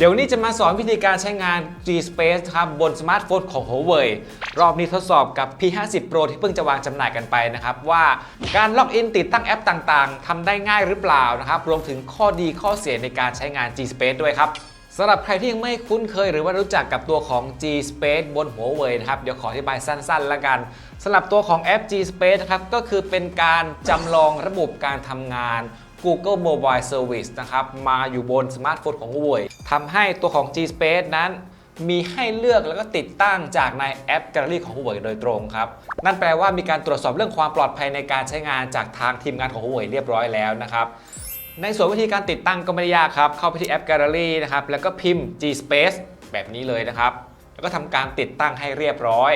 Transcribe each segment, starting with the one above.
เดี๋ยวนี้จะมาสอนวิธีการใช้งาน G Space ครับบนสมาร์ทโฟนของ Huawei รอบนี้ทดสอบกับ P50 Pro ที่เพิ่งจะวางจำหน่ายกันไปนะครับ ว่าการล็อกอินติดตั้งแอปต่างๆทำได้ง่ายหรือเปล่านะครับ รวมถึงข้อดีข้อเสียในการใช้งาน G Space ด้วยครับสำหรับใครที่ยังไม่คุ้นเคยหรือว่ารู้จักกับตัวของ G Space บน Huawei นะครับ เดี๋ยวขออธิบายสั้นๆละกันสำหรับตัวของแอป G Space นะครับก็คือเป็นการจำลองระบบการทำงาน Google Mobile Service นะครับ มาอยู่บนสมาร์ทโฟนของ Huawei ทำให้ตัวของ G Space นั้นมีให้เลือกแล้วก็ติดตั้งจากในแอป Gallery ของ Huawei โดยตรงครับ นั่นแปลว่ามีการตรวจสอบเรื่องความปลอดภัยในการใช้งานจากทางทีมงานของ Huawei เรียบร้อยแล้วนะครับ ในส่วนวิธีการติดตั้งก็ไม่ได้ยากครับ เข้าไปที่แอป Gallery นะครับ แล้วก็พิมพ์ G Space แบบนี้เลยนะครับ แล้วก็ทำการติดตั้งให้เรียบร้อย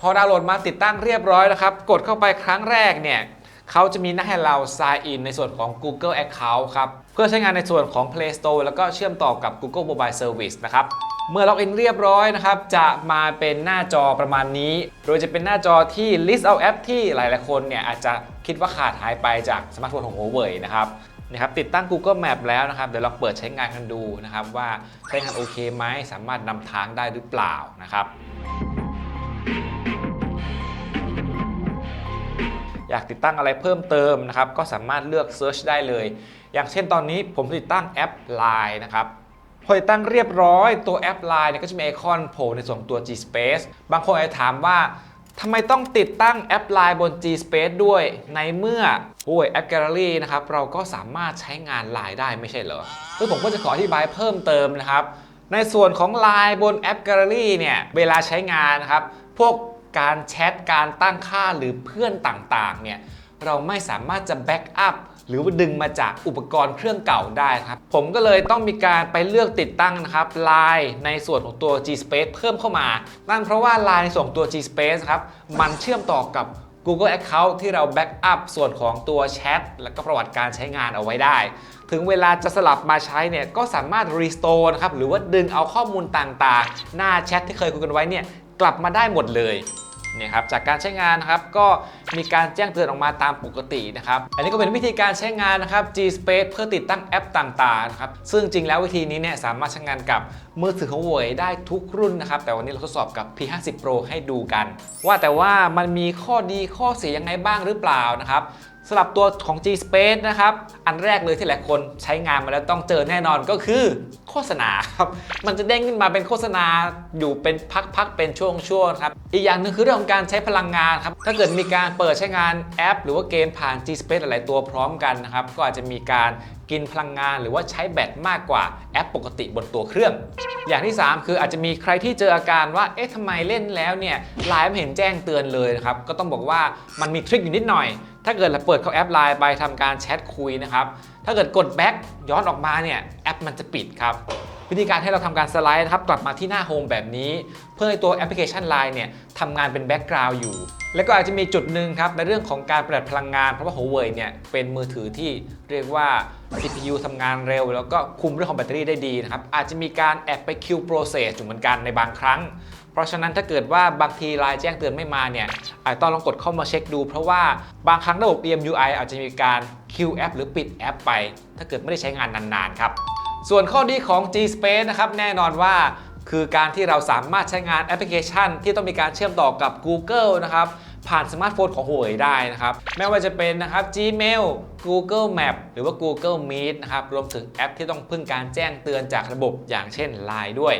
พอดาวน์โหลดมาติดตั้งเรียบร้อยแล้วครับ กดเข้าไปครั้งแรกเนี่ย เขาจะมีหน้าให้เรา sign in ในส่วนของ Google Account ครับ เพื่อใช้งานในส่วนของ Play Store แล้วก็เชื่อมต่อกับ Google Mobile Service นะครับเมื่อล็อกอินเรียบร้อยนะครับ จะมาเป็นหน้าจอประมาณนี้ โดยจะเป็นหน้าจอที่ list เอาแอปที่หลาย ๆ คนเนี่ยอาจจะคิดว่าขาดหายไปจากสมาร์ทโฟนของ Huawei นะครับนะครับติดตั้ง Google Map แล้วนะครับ เดี๋ยวเราเปิดใช้งานกันดูนะครับ ว่าใช้งานโอเคไหมสามารถนำทางได้หรือเปล่านะครับ อยากติดตั้งอะไรเพิ่มเติมนะครับก็สามารถเลือก Search ได้เลย อย่างเช่นตอนนี้ผมติดตั้งแอป Line นะครับพอติดตั้งเรียบร้อยตัวแอป Line เนี่ยก็จะมีไอคอนโผล่ในส่วนของตัว G Space บางคนอาจจะถามว่าทำไมต้องติดตั้งแอป Line บน G Space ด้วยในเมื่อโอ้ยแอป Gallery นะครับเราก็สามารถใช้งาน Line ได้ไม่ใช่เหรอซึ่งผมก็จะขออธิบายเพิ่มเติมนะครับ ในส่วนของ Line บนแอป Gallery เนี่ยเวลาใช้งานนะครับพวก การแชทการตั้งค่าหรือเพื่อนต่างๆเนี่ยเราไม่สามารถจะแบ็กอัพหรือว่าดึงมาจากอุปกรณ์เครื่องเก่าได้ครับ ผมก็เลยต้องมีการไปเลือกติดตั้งนะครับ Line ในส่วนของตัว G Space เพิ่มเข้ามา นั่นเพราะว่า Line ในส่วนของตัว G Space ครับ มันเชื่อมต่อกับ Google Account ที่เราแบ็กอัพส่วนของตัวแชทและก็ประวัติการใช้งานเอาไว้ได้ ถึงเวลาจะสลับมาใช้เนี่ยก็สามารถ restore นะครับหรือว่าดึงเอาข้อมูลต่างๆ หน้าแชทที่เคยคุยกันไว้เนี่ยกลับมาได้หมดเลย เนี่ยครับจากการใช้งานนะครับก็มีการแจ้งเตือนออกมาตามปกตินะครับอันนี้ก็เป็นวิธีการใช้งานนะครับ G Space เพื่อติดตั้งแอปต่างๆนะครับซึ่งจริงแล้ววิธีนี้เนี่ยสามารถใช้งานกับมือถือของ Huawei ได้ทุกรุ่นนะครับแต่วันนี้เราทดสอบกับ P50 Pro ให้ดูกัน ว่าแต่ว่ามันมีข้อดีข้อเสียยังไงบ้างหรือเปล่านะครับสำหรับตัวของ G Space นะครับอันแรกเลยที่หลายคนใช้งานมาแล้วต้องเจอแน่นอนก็คือ โฆษณาครับ มันจะเด้งขึ้นมาเป็นโฆษณาอยู่เป็นพักๆเป็นช่วงๆครับ อีกอย่างหนึ่งคือเรื่องของการใช้พลังงานครับ ถ้าเกิดมีการเปิดใช้งานแอป หรือว่าเกมผ่าน G Space หลายตัวพร้อมกันนะครับ ก็อาจจะมีการกินพลังงานหรือว่าใช้แบตมากกว่าแอปปกติบนตัวเครื่อง อย่างที่ 3 คืออาจจะมีใครที่เจออาการว่า เอ๊ะทำไมเล่นแล้วเนี่ยไลน์ไม่เห็นแจ้งเตือนเลยนะครับ ก็ต้องบอกว่ามันมีทริคอยู่นิดหน่อย ถ้าเกิดเราเปิดเข้าแอปไลน์ไปทำการแชทคุยนะครับถ้าเกิดกดแบ็กย้อนออกมาเนี่ยแอปมันจะปิดครับวิธีการให้เราทำการสไลด์นะครับกลับมาที่หน้าโฮมแบบนี้ เพื่อให้ตัวแอปพลิเคชัน Line เนี่ยทำงานเป็นแบ็กกราวด์อยู่ แล้วก็อาจจะมีจุดหนึ่งครับในเรื่องของการประหยัดพลังงาน เพราะว่า Huawei เนี่ยเป็นมือถือที่เรียกว่า CPU ทำงานเร็ว แล้วก็คุมเรื่องของแบตเตอรี่ได้ดีนะครับอาจจะมีการแอบไปคิวโปรเซสอยู่เหมือนกันในบางครั้ง เพราะฉะนั้นถ้าเกิดว่าบางทีไลน์แจ้งเตือนไม่มาเนี่ยอาจต้องลองกดเข้ามาเช็คดู เพราะว่าบางครั้งระบบ EMUI อาจจะมีการคิวแอปหรือปิดแอปไป ถ้าเกิดไม่ได้ใช้งานนานๆครับส่วนข้อดีของ G Space นะครับแน่นอนว่าคือการที่เราสามารถใช้งานแอปพลิเคชัน ที่ต้องมีการเชื่อมต่อกับ Google นะครับผ่านสมาร์ทโฟนของ Huawei ได้นะครับไม่ว่าจะเป็นนะครับ Gmail Google Map หรือว่า Google Meet นะครับรวมถึงแอปที่ต้องพึ่งการแจ้งเตือนจากระบบอย่างเช่น Line ด้วย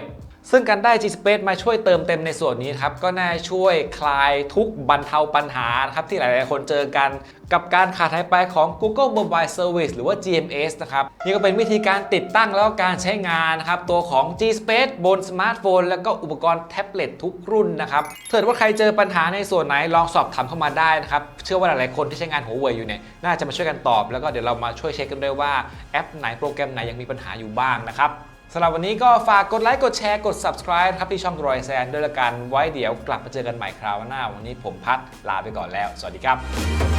ซึ่งการได้ G Space มาช่วยเติมเต็มในส่วนนี้ครับก็น่าช่วยคลายทุกบรรเทาปัญหาครับที่หลาย ๆ คนเจอกันกับการขาดหายไปของ Google Mobile Service หรือว่า GMS นะครับนี่ก็เป็นวิธีการติดตั้งแล้วการใช้งานนะครับตัวของ G Space บนสมาร์ทโฟนแล้วก็อุปกรณ์แท็บเล็ตทุกรุ่นนะครับถ้าเกิดว่าใครเจอปัญหาในส่วนไหนลองสอบถามเข้ามาได้นะครับเชื่อว่าหลาย ๆ คนที่ใช้งาน Huawei อยู่เนี่ยน่าจะมาช่วยกันตอบ แล้วก็เดี๋ยวเรามาช่วยเช็คกันด้วยว่าแอปไหนโปรแกรมไหนยังมีปัญหาอยู่บ้างนะครับ สำหรับวันนี้ก็ฝากกดไลค์กดแชร์กด subscribe ครับที่ช่องรอยแซนด้วยละกันไว้เดี๋ยวกลับมาเจอกันใหม่คราวหน้า วันนี้ผมพัดลาไปก่อนแล้ว สวัสดีครับ